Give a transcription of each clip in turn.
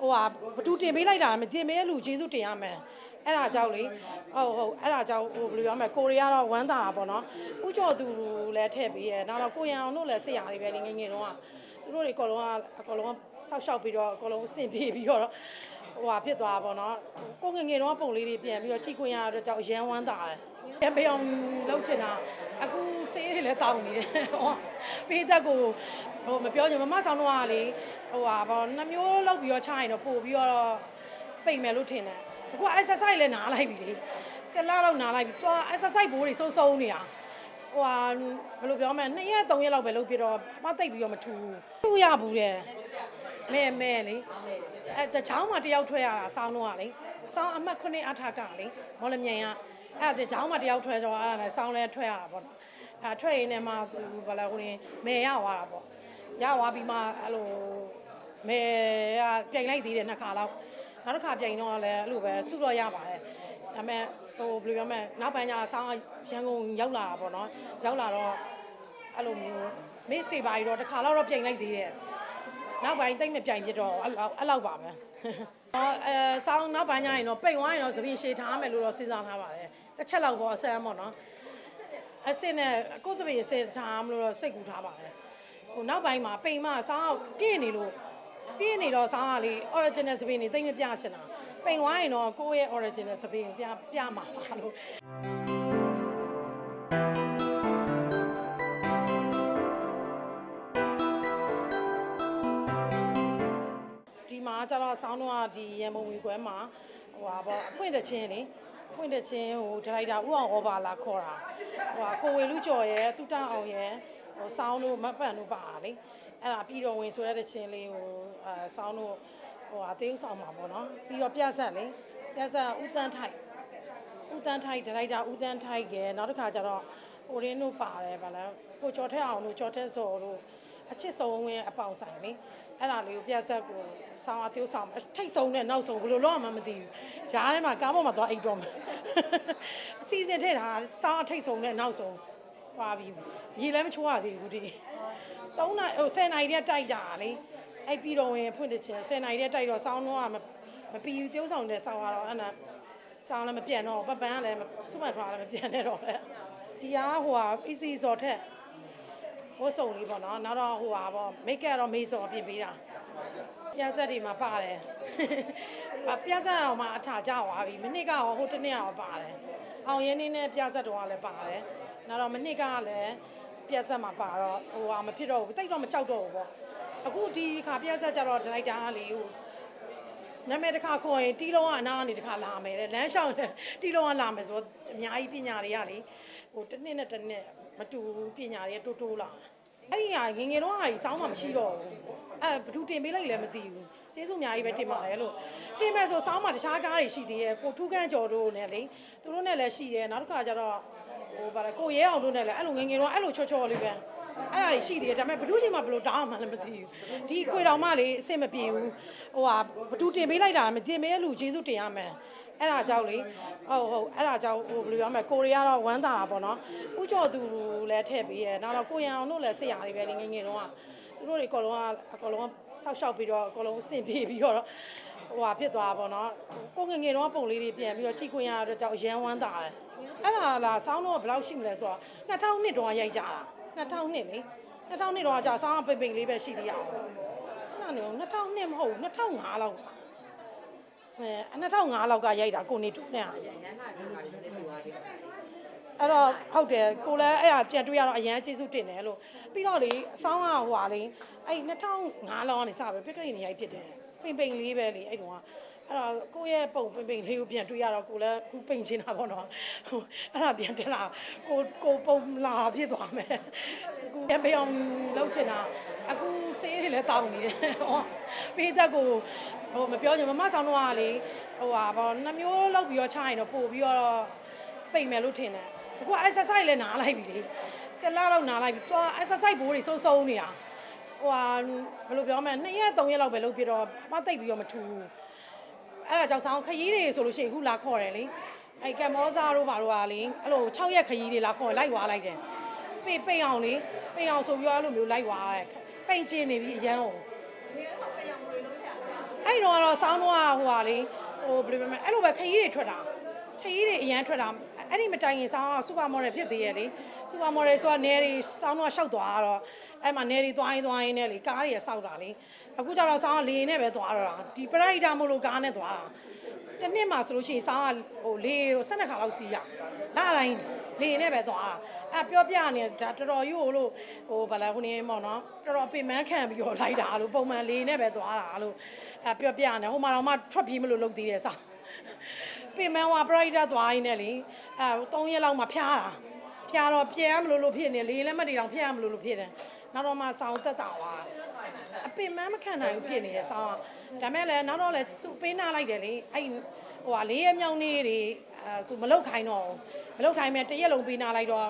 ဟိုဟာဘသူတင်ပေးလိုက်တာမတင်ပေးတဲ့လူကျေးဇူးတင်ရမယ်အဲ့ဒါကြောင့်လေဟုတ်ဟုတ်အဲ့ဒါကြောင့်ဟိုဘယ်လိုပြောမလဲကိုရီးယားတော့ဝမ်းသာတာပေါ့နော်ဥကျော်သူလည်းထည့်ပေးရဲနောက်တော့ကိုရန်အောင်တို့လည်းဆက်ရလေးပဲလေငယ်ငယ်တော့ကသူတို့တွေအကုန်လုံးကအကုန်လုံးဆောက်ရှောက်ပြီးတော့အကုန်လုံးအဆင်ပြေပြီးတော့ဟိုဟာဖြစ်သွားတာပေါ့နော်ကိုငယ်ငယ်တော့ပုံလေးတွေပြန်ပြီးတော့ကြည့်ခွင့်ရတဲ့ကြောင့်အရန်ဝမ်းသာတယ်ပြန်ပေးအောင်လုပ်ချင်တာအခုစေးတွေလည်းတောင်းနေတယ်ဟောပေးသက်ကိုဟိုမပြောချင်မမဆောင်တော့ကလေ ဟိုဟာပေါ့နှမျိုးလောက်ပြီးတော့ချရင်တော့ပို့ပြီးတော့ပိတ်မယ်လို့ထင်တယ်အခု exercise လည်းနားလိုက်ပြီလေတစ်လားလောက်နားလိုက်ပြီသွား exercise ဘိုးတွေစုံစုံနေတာဟိုဟာဘယ်လိုပြောမလဲ2ရက်3ရက်လောက်ပဲလုပ်ပြီးတော့မတိတ်ပြီးတော့မထူဘူးသူ့ရဘူးတဲ့မဲမဲလေအဲတချောင်းမှာတယောက်ထွက်ရတာစောင်းတော့ကလေစောင်းအမှတ်9အထာကလေမော်လမြိုင်ကအဲတချောင်းမှာတယောက်ထွက်တော့အဲ့ဒါလည်းစောင်းလဲထွက်ရတာပေါ့နော်အဲထွက်ရင်းနဲ့မှသူဘာလဲဟိုနေမဲရသွားတာပေါ့ရသွားပြီးမှအဲ့လို မဲကပြိုင်လိုက်သေးတယ်နှစ်ခါလောက်နောက်တစ်ခါပြိုင်တော့လည်းအဲ့လိုပဲစုတော့ရပါတယ်ဒါပေမဲ့ဟိုဘယ်လိုပြောမလဲနောက်ပိုင်းကျအဆောင်ရန်ကုန်ရောက်လာတာပေါ့နော်ရောက်လာတော့အဲ့လိုမျိုး miss တွေပါပြီးတော့တစ်ခါလောက်တော့ပြိုင်လိုက်သေးတယ်နောက်ပိုင်းတိတ်မပြိုင်ပြတော့အဲ့လောက်အဲ့လောက်ပါပဲ။အော်အဲဆောင်းနောက်ပိုင်းညရင်တော့ပိတ်ဝိုင်းရင်တော့သပင်ရှည်ထားမယ်လို့တော့စဉ်းစားထားပါတယ်။တစ်ချက်လောက်ပေါ့အဆန်းပေါ့နော်။အစ်စ်နဲ့ကိုယ်သပင်ရှည်ထားမလို့တော့စိတ်ကူထားပါတယ်။ဟိုနောက်ပိုင်းမှာပိန်မဆောင်းပြည့်နေလို့ ပြည့်နေတော့ဆောင်းကလေ original သပင်နေတိတ်မပြချင်တာ။ပိန်ဝိုင်းရင်တော့ကိုယ့်ရဲ့ original သပင်ပြပြမှာပါလို့ဒီမှာကျတော့ဆောင်းတော့ဒီရန်မုံဝေခွဲမှာဟိုဟာပေါ့အဖွင့်တဲ့ချင်းလေအဖွင့်တဲ့ချင်းဟိုဒရိုက်တာဦးအောင်ဩဘာလာခေါ်တာဟိုဟာကိုဝေလူကျော်ရဲ့တူတအောင်ရဲ့ဟိုဆောင်းတို့မတ်ပန်တို့ပါတာလေ အဲ့ဒါပြီးတော့ဝင်ဆိုရတဲ့ချင်းလေးဟိုအဲဆောင်းတို့ဟိုအသေးဥဆောင်မှာပေါ့နော်ပြီးတော့ပြဆက်လေပြဆက်ဦးတန်းထိုက်ဦးတန်းထိုက်ဒရိုက်တာဦးတန်းထိုက်ကဲနောက်တစ်ခါကျတော့ဟိုရင်းတို့ပါတယ်ဗလားကိုကျော်ထက်အောင်တို့ကျော်ထက်စော်တို့အချစ်ဆုံးဝင်အပေါင်ဆိုင်လေအဲ့ဒါလေးကိုပြဆက်ကိုဆောင်းအသေးဆောင်ထိတ်ဆုံးနဲ့နောက်ဆုံးဘယ်လိုလုပ်ရမှမသိဘူးဂျားထဲမှာကားပေါ်မှာသွားအိတ်တော့မှာအစီအစဉ်ထည့်တာဆောင်းအထိတ်ဆုံးနဲ့နောက်ဆုံးသွားပြီးရေလည်းမချိုးရသေးဘူးဒီ ၃နာဟို10နာရီတည်းတိုက်ကြတာလေအဲ့ပြီးတော့ဝင်ဖွင့်တဲ့ချင်း10နာရီတည်းတိုက်တော့ဆောင်းတော့မမပီယူတိုးဆောင်တဲ့ဆောင်းကတော့အဲ့ဒါဆောင်းလည်းမပြတ်တော့ပပန်းကလည်းစုမှန်ထွားလည်းမပြတ်နဲ့တော့လေဒီကဟိုဟာ easy စော်ထက်ဝတ်စုံလေးပေါ့နော်နောက်တော့ဟိုဟာပေါ့မိတ်ကပ်တော့မေးစုံအပြင်ပေးတာပြက်ဆက်တွေမှာပါတယ်အပြက်ဆက်တော့မှအထာကြသွားပြီမနစ်ကရောဟိုတစ်နေ့ရောပါတယ်အောင်ရင်းနေနဲ့ပြက်ဆက်တော့ကလည်းပါတယ်နောက်တော့မနစ်ကလည်း ပြက်ဆက်မှာပါတော့ဟိုဟာမဖြစ်တော့ဘူးတိတ်တော့မကြောက်တော့ဘူးပေါ့အခုဒီခါပြက်ဆက်ကြတော့ဒရိုက်တာကလေဟိုနာမည်တစ်ခါခေါ်ရင်တီးလုံးကအနာကနေတစ်ခါလာမယ်တဲ့လမ်းလျှောက်နဲ့တီးလုံးကလာမယ်ဆိုတော့အများကြီးပညာတွေကလေဟိုတစ်နှစ်နဲ့တစ်နှစ်မတူဘူးပညာတွေတိုးတိုးလာအဲ့ဒီဟာငယ်ငယ်တော့ဟာကြီးစောင်းမှမရှိတော့ဘူးအဲ့ဘယ်သူတင်ပေးလိုက်လဲမသိဘူးကျေးဇူးအများကြီးပဲတင်ပါတယ်လို့တင်မယ်ဆိုစောင်းမှတခြားကားတွေရှိသေးရဲ့ကိုထူးခန့်ကျော်တို့နဲ့လေသူတို့နဲ့လည်းရှိတယ်နောက်တစ်ခါကျတော့ ဟိုဗါလဲကိုရဲအောင်တို့နဲ့လည်းအဲ့လိုငယ်ငယ်တော့အဲ့လိုချောချောလေးပဲအဲ့ဒါကြီးရှိသေးတယ်ဒါပေမဲ့ဘယ်သူချိန်မှဘယ်လိုတောင်းမှလည်းမသိဘူးဒီခွေတော်မှလေအဆင်မပြေဘူးဟိုဟာဘသူတင်ပေးလိုက်တာမတင်ပေးတဲ့လူကျေးဇူးတင်ရမယ်အဲ့ဒါကြောင့်လေဟုတ်ဟုတ်အဲ့ဒါကြောင့်ဟိုဘယ်လိုပြောမလဲကိုရီးယားတော့ဝမ်းသာတာပေါ့နော်ဥကျော်သူလည်းထည့်ပေးရဲနောက်တော့ကိုရန်အောင်တို့လည်းဆက်ရလေးပဲလေငယ်ငယ်တော့ကသူတို့တွေအကုန်လုံးကအကုန်လုံးဆောက်ရှောက်ပြီးတော့အကုန်လုံးအဆင်ပြေပြီးတော့ ဟိုဟာဖြစ်သွားတာပေါ့နော်ကိုငယ်ငယ်တော့ပုံလေးတွေပြန်ပြီးတော့ကြည့်ခွင့်ရတဲ့ကြောင့်အရန်ဝမ်းသာတယ်အဲ့ဒါလားစောင်းတော့ဘယ်လောက်ရှိမလဲဆိုတော့2000နှစ်တော့ရိုက်ကြတာ2000နှစ်လေ2000နှစ်တော့ကြာဆောင်းပိတ်ပိတ်လေးပဲရှိသေးရအောင်အဲ့ဒါနေ2000နှစ်မဟုတ်ဘူး2005လောက်ပါအဲ2005လောက်ကရိုက်တာကိုနေတူနဲ့ဟာရန်နာဒီမှာလည်းပြသွားတယ်အဲ့တော့ဟုတ်တယ်ကိုလည်းအဲ့ဒါပြန်တွေ့ရတော့အရန်ကျေးဇူးတင်တယ်လို့ပြီးတော့လေအဆောင်းကဟွာလေအဲ့2005လောက်ကနေစပဲပြက်ကလေးနေရိုက်ဖြစ်တယ် ပိန်ပိန်လေးပဲလေအဲ့တုန်းကအဲ့တော့ကိုယ့်ရဲ့ပုံပိန်ပိန်လေးကိုပြန်တွေ့ရတော့ကိုလည်းခုပိန်ချင်တာပေါ့နော်ဟိုအဲ့ဒါပြန်တင်လာကိုကိုပုံလာဖြစ်သွားမယ်အခုပြန်ပေးအောင်လုပ်ချင်တာအခုစေးတွေလည်းတောင်းနေတယ်ဟောပေးသက်ကိုဟိုမပြောချင်မမဆောင်တော့ကလေဟိုဟာဘောနှမျိုးလောက်ပြီးတော့ချရင်တော့ပို့ပြီးတော့ပိတ်မယ်လို့ထင်တယ်အခု exercise လည်းနားလိုက်ပြီလေတစ်လားလောက်နားလိုက်ပြီသွား exercise ဘိုးတွေစုံစုံနေတာ ဟိုဟာဘယ်လိုပြောမလဲ2ရက်3ရက်လောက်ပဲလုပ်ပြတော့မတိတ်ပြီးတော့မထူဘူးအဲ့ဒါကြောင့်ဆောင်းခရီးတွေဆိုလို့ရှိရင်အခုလာခေါ်တယ်လေအဲ့ကမ်မောဇာတို့ဘာတို့ကလေအဲ့လို6ရက်ခရီးတွေလာခေါ်လိုက်သွားလိုက်တယ်ပိတ်ပိတ်အောင်လေပိတ်အောင်ဆိုပြီးတော့အဲ့လိုမျိုးလိုက်သွားတယ်ပိတ်ချင်းနေပြီအရန်အောင်အဲ့အဲ့တော့ကတော့စောင်းတော့ဟိုဟာလေဟိုဘယ်လိုပြောမလဲအဲ့လိုပဲခရီးတွေထွက်တာခရီးတွေအရန်ထွက်တာ အဲ့ဒီမတိုင်ရင်စောင်းကစူပါမော်ဒယ်ဖြစ်သေးရဲ့လေစူပါမော်ဒယ်ဆိုတာနယ်တွေစောင်းတော့ရှောက်သွားတော့အဲ့မှာနယ်တွေသွားရင်သွားရင်နဲ့လေကားတွေစောက်တာလေအခုကျတော့စောင်းကလေနဲ့ပဲသွားတော့တာဒီပရိုက်တာမို့လို့ကားနဲ့သွားတာတစ်နှစ်မှာဆိုလို့ရှိရင်စောင်းကဟိုလေကို12ခါလောက်စီးရလာတိုင်းလေနဲ့ပဲသွားတာအဲပြောပြနေဒါတော်တော်ကြီးဟိုလို့ဟိုဗလာခုနေပေါ့နော်တော်တော်ပင်မခံပြီးတော့လိုက်တာလို့ပုံမှန်လေနဲ့ပဲသွားတာလို့အဲပြောပြနေဟိုမှာတော့မှထွက်ပြေးမလို့လုပ်သေးတယ်စောင်းပင်မဝါပရိုက်တာသွားရင်းနဲ့လေ အဲ3ရက်လောက်မှဖျားတာဖျားတော့ပြဲမလို့လို့ဖြစ်နေလေလည်းမတည်တော့ဖျားမလို့လို့ဖြစ်တယ်နောက်တော့မှစောင်းတက်တာဝါအပင်မမခံနိုင်ဘူးဖြစ်နေရဲ့ဆောင်းကဒါမဲ့လည်းနောက်တော့လည်းသူပေးနာလိုက်တယ်လေအဲ့ဟိုဟာလေးရမြောင်းလေးတွေအဲသူမလုတ်ခိုင်းတော့ဘူးမလုတ်ခိုင်းမဲ့တရက်လုံးပေးနာလိုက်တော့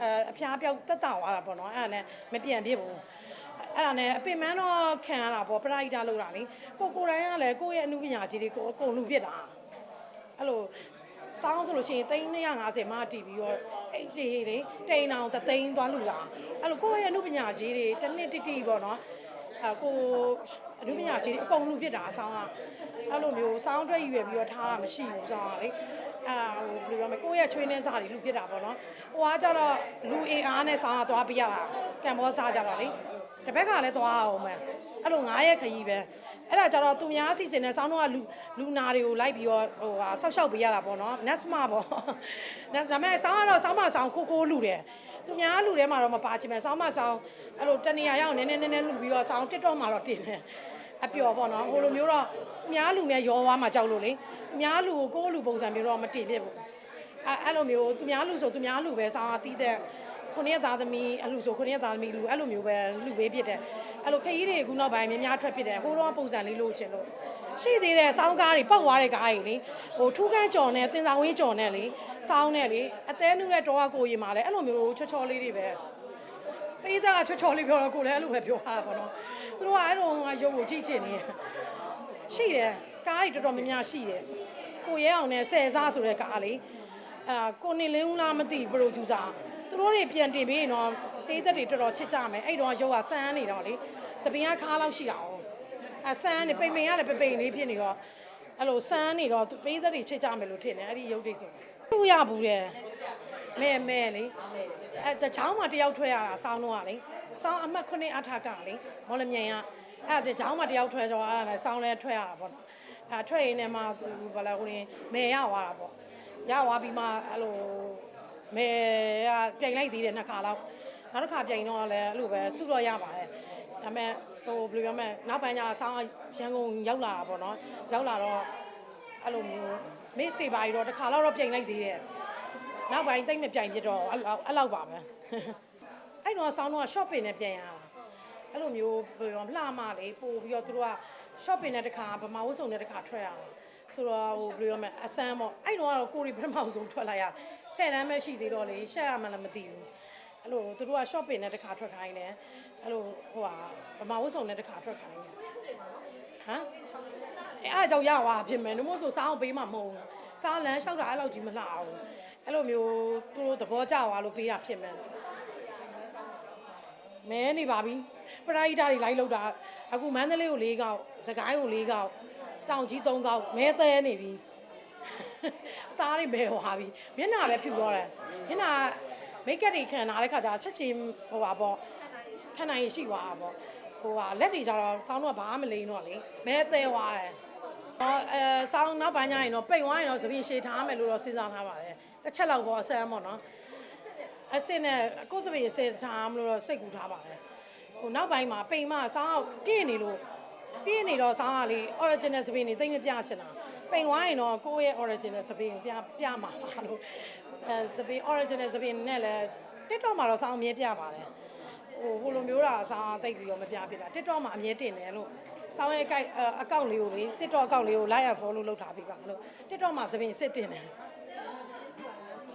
အဲအဖျားပြောက်တက်တာသွားတာပေါ့နော်အဲ့ဒါနဲ့မပြန်ပြစ်ဘူးအဲ့ဒါနဲ့အပင်မန်းတော့ခံရတာပေါ့ပရိုက်တာလို့တာလေကိုကိုတိုင်းကလည်းကိုယ့်ရဲ့အမှုပညာကြီးတွေကိုအကုန်လူပြစ်တာအဲ့လို စောင်းဆိုလို့ရှိရင်350မှတီးပြီးတော့အဲ့ဒီလေတိန်အောင်တသိန်းသွားလူလာအဲ့လိုကိုယ့်ရဲ့အမှုပညာကြီးတွေတစ်နှစ်တိတိပေါ့နော်အကိုအနုပညာကြီးတွေအကုန်လူဖြစ်တာအဆောင်ကအဲ့လိုမျိုးစောင်းတွဲရွယ်ပြီးတော့ထားတာမရှိဘူးစောင်းကလေအဲ့ဟိုဘယ်လိုပြောမလဲကိုယ့်ရဲ့ချွေးနှင်းစားတွေလူဖြစ်တာပေါ့နော်ဟိုကကြတော့လူအင်အားနဲ့စောင်းကသွားပြရတာကံဘောစားကြပါလေတစ်ဘက်ကလည်းသွားအောင်မယ်အဲ့လို9ရက်ခရီးပဲ အဲ့ဒါကြတော့သူများအစီအစဉ်နဲ့စောင်းတော့ကလူလူနာတွေကိုလိုက်ပြီးတော့ဟိုဟာဆောက်ရှောက်ပေးရတာပေါ့နော် Nesma ပေါ့ Nes ဒါပေမဲ့စောင်းကတော့စောင်းမစောင်းခိုးခိုးလူတယ်သူများလူထဲမှာတော့မပါချင်မဲ့စောင်းမစောင်းအဲ့လိုတနေရာရောက်နည်းနည်းနည်းနည်းလူပြီးတော့စောင်း TikTok မှာတော့တင်တယ်အပျော်ပေါ့နော်ဟိုလိုမျိုးတော့သူများလူနဲ့ရောသွားမှကြောက်လို့လေသူများလူကိုကိုယ့်လူပုံစံမျိုးတော့မတင်ပြဘူးအဲ့အဲ့လိုမျိုးသူများလူဆိုသူများလူပဲစောင်းကတီးတဲ့ ခုနှစ်သားသမီးအလှဆိုခုနှစ်သားသမီးလူအဲ့လိုမျိုးပဲလူပေးဖြစ်တယ်အဲ့လိုခရီးတွေအခုနောက်ပိုင်းများများထွက်ဖြစ်တယ်ဟိုတော့ပုံစံလေးလို့ချင်လို့ရှိသေးတယ်စောင်းကားတွေပောက်သွားတဲ့ကားတွေလေဟိုထူးကန်းကြော်နဲ့တင်ဆောင်ဝင်းကြော်နဲ့လေစောင်းနဲ့လေအသေးနုတဲ့တော့ကကိုရင်มาလဲအဲ့လိုမျိုးချောချောလေးတွေပဲပေးသားချောချောလေးပြောတော့ကိုလည်းအဲ့လိုပဲပြောတာပေါ့နော်သူတို့ကအဲ့လိုငါရုပ်ကိုကြည့်ချင်နေတယ်ရှိတယ်ကားတွေတော်တော်များများရှိတယ်ကိုရဲအောင်နဲ့ဆယ်စားဆိုတဲ့ကားလေအာကိုနေလင်းဦးလားမသိပရိုဂျူဆာ သူတို့တွေပြန်တင်ပြီးရင်တော့တေးသက်တွေတော်တော်ချစ်ကြမယ်အဲ့တော့ရုပ်ကဆန်းနေတော့လေစပင်ကခါလောက်ရှိတာအောင်အဆန်းနေပိန်ပိန်ကလည်းပိန်ပိန်လေးဖြစ်နေတော့အဲ့လိုဆန်းနေတော့ပေးသက်တွေချစ်ကြမယ်လို့ထင်တယ်အဲ့ဒီရုပ်တွေဆိုသူ့ရဘူးတဲ့မဲမဲလေအဲ့တချောင်းမှာတယောက်ထွက်ရတာစောင်းတော့ကလေစောင်းအမှတ်ခုနှစ်အထာကလေမော်လမြိုင်ကအဲ့တချောင်းမှာတယောက်ထွက်တော့အဲ့ဒါလည်းစောင်းလဲထွက်ရတာပေါ့နော်အဲ့ထွက်ရင်းနဲ့မှသူဘာလဲဟိုရင်မဲရသွားတာပေါ့ရသွားပြီးမှအဲ့လို မဲကပြိုင်လိုက်သေးတယ်နှစ်ခါလောက်နောက်တစ်ခါပြိုင်တော့လည်းအဲ့လိုပဲစုတော့ရပါတယ်ဒါပေမဲ့ဟိုဘယ်လိုပြောမလဲနောက်ပိုင်းကျအဆောင်ရန်ကုန်ရောက်လာတာပေါ့နော်ရောက်လာတော့အဲ့လိုမျိုး miss တွေပါပြီးတော့တစ်ခါလောက်တော့ပြိုင်လိုက်သေးတယ်နောက်ပိုင်းတိတ်မပြိုင်ပြတော့အဲ့လောက်အဲ့လောက်ပါပဲအဲ့တော့ဆောင်းတော့ shopping နဲ့ပြန်ရတာအဲ့လိုမျိုးဘယ်လိုလှမလေးပို့ပြီးတော့သူတို့က shopping နဲ့တစ်ခါဗမာဝတ်စုံနဲ့တစ်ခါထွက်ရတာ ဆိုတော့ဟိုဘယ်လိုရမလဲအဆန်းပေါ့အဲ့တော့ကတော့ကိုရီပထမဆုံးထွက်လိုက်ရဆယ်တန်းပဲရှိသေးတော့လေရှက်ရမှလည်းမသိဘူးအဲ့လိုသူတို့က shopping နဲ့တစ်ခါထွက်ခိုင်းတယ်အဲ့လိုဟိုဟာဗမာဝတ်စုံနဲ့တစ်ခါထွက်ခိုင်းတယ်ဟမ်အဲ့အားကြောင့်ရသွားဖြစ်မယ်နှမို့ဆိုစားအောင်ပေးမှမဟုတ်ဘူးစားလန်းလျှောက်တာအဲ့လောက်ကြီးမလှအောင်အဲ့လိုမျိုးသူတို့သဘောကျသွားလို့ပေးတာဖြစ်မယ်မဲနေပါပြီပရိုက်တာတွေလိုက်လောက်တာအခုမန္တလေးကို၄កောက်စကိုင်းကို၄កောက် တောင်ကြီး၃កောက်မဲသဲနေပြီအသားတွေမဲဟွာပြီမျက်နှာလည်းဖြူတော့တယ်မျက်နှာမိတ်ကပ်တွေခံထားတဲ့ခါကျတော့ချက်ချင်းဟိုပါပေါ့ခဏရင်ရှိသွားတာပေါ့ဟိုဟာလက်တွေကျတော့စောင်းတော့ဘာမှမလိမ့်တော့လေမဲသဲသွားတယ်ဟောအဲစောင်းနောက်ပိုင်းကျရင်တော့ပိတ်သွားရင်တော့သပင်ရှည်ထားမယ်လို့တော့စဉ်းစားထားပါတယ်တစ်ချက်လောက်ပေါ့အဆန်းပေါ့နော်အစ်စ်နဲ့ကိုယ်သပင်စစ်ထားမလို့တော့စိတ်ကူထားပါတယ်ဟိုနောက်ပိုင်းမှာပိန်မစောင်းပြည့်နေလို့ ပြည့်နေတော့ဆောင်းကလေ original စပင်းနေတိတ်မပြချင်တာပိန်ဝိုင်းရင်တော့ကိုယ့်ရဲ့ original စပင်းကိုပြပြမှာပါလို့အဲစပင်း original စပင်းနဲ့လည်း TikTok မှာတော့ဆောင်းအမြဲပြပါတယ်ဟိုဟိုလိုမျိုးတာဆောင်းတိတ်ပြီးတော့မပြဖြစ်တာ TikTok မှာအမြဲတင်တယ်လို့ဆောင်းရဲ့ account အကောင့်လေးကိုလေ TikTok အကောင့်လေးကို like and follow လုပ်ထားပေးပါလို့ TikTok မှာစပင်းစစ်တင်တယ်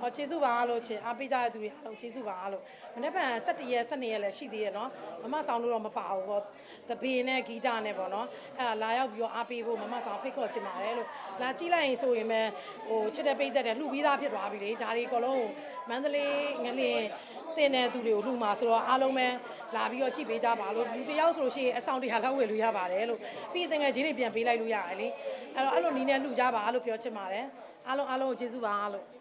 ဟောကျေးဇူးပါလို့ချင်အားပေးကြတဲ့သူတွေအားလုံးကျေးဇူးပါလို့မနေ့က17ရက်12ရက်လည်းရှိသေးရဲ့နော်မမဆောင်လို့တော့မပါဘူးပေါ့တပင်းနဲ့ဂီတနဲ့ပေါ့နော်အဲ့ဒါလာရောက်ပြီးတော့အားပေးဖို့မမဆောင်ဖိတ်ခေါ်ချင်ပါတယ်လို့လာကြည့်လိုက်ရင်ဆိုရင်ပဲဟိုချစ်တဲ့ပိတ်သက်တယ်လှူပြီးသားဖြစ်သွားပြီလေဒါတွေအကုန်လုံးမန္တလေးငလင်ဟတင်တဲ့သူတွေကိုလှူမှာဆိုတော့အားလုံးပဲလာပြီးတော့ကြည့်ပေးကြပါလို့လူတစ်ယောက်ဆိုလို့ရှိရင်အဆောင်တရားလောက်ဝယ်လို့ရပါတယ်လို့ပြီးရင်တကယ်ချင်းတွေပြန်ပေးလိုက်လို့ရတယ်လေအဲ့တော့အဲ့လိုနီးနဲ့လှူကြပါလို့ပြောချင်ပါတယ်အားလုံးအားလုံးကိုကျေးဇူးပါလို့